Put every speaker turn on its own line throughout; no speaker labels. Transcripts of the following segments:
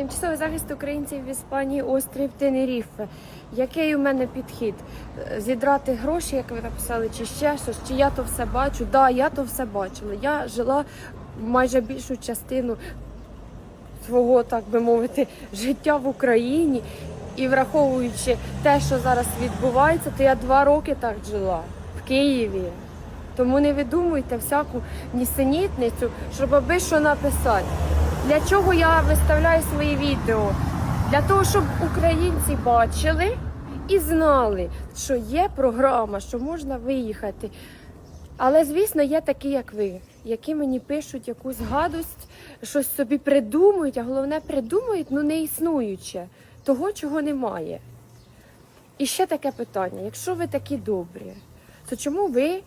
Тимчасовий захист українців в Іспанії, острів Тенеріфе. Який у мене підхід? Е, Зідрати гроші, як ви написали, чи ще щось, чи я то все бачу? Так, да, я то все бачила. Я жила майже більшу частину свого, так би мовити, життя в Україні. І враховуючи те, що зараз відбувається, то я два роки так жила в Києві. Тому не видумуйте всяку нісенітницю, щоб аби що написати. Для чого я виставляю свої відео? Для того, щоб українці бачили і знали, що є програма, що можна виїхати. Але, звісно, є такі, як ви, які мені пишуть якусь гадость, щось собі придумують, а головне придумують, ну не існуюче, того, чого немає. І ще таке питання: якщо ви такі добрі, то чому ви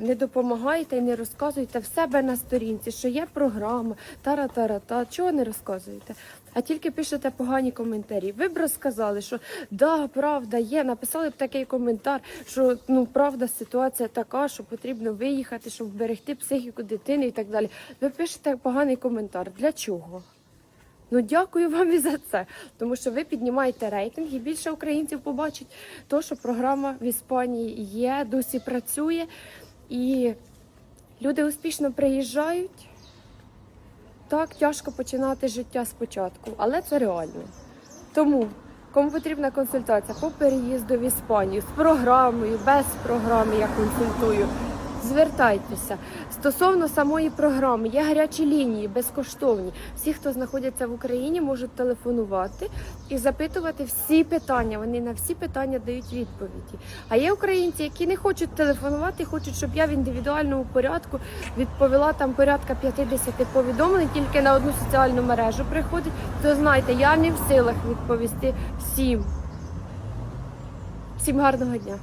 не допомагаєте і не розказуєте в себе на сторінці, що є програма, тара-тара-та, чого не розказуєте? А тільки пишете погані коментарі. Ви б розказали, що да, правда є. Написали б такий коментар, що ну правда ситуація така, що потрібно виїхати, щоб вберегти психіку дитини і так далі. Ви пишете поганий коментар. Для чого? Ну дякую вам і за це, тому що ви піднімаєте рейтинг і більше українців побачить то, що програма в Іспанії є, досі працює, і люди успішно приїжджають. Так, тяжко починати життя спочатку, але це реально. Тому, кому потрібна консультація по переїзду в Іспанію з програмою, без програми я консультую. Звертайтеся стосовно самої програми, є гарячі лінії безкоштовні. Всі, хто знаходяться в Україні, можуть телефонувати і запитувати всі питання. Вони на всі питання дають відповіді. А є українці, які не хочуть телефонувати, хочуть, щоб я в індивідуальному порядку відповіла там порядка 50 повідомлень, тільки на одну соціальну мережу приходить. То знайте, я не в силах відповісти всім. Всім гарного дня.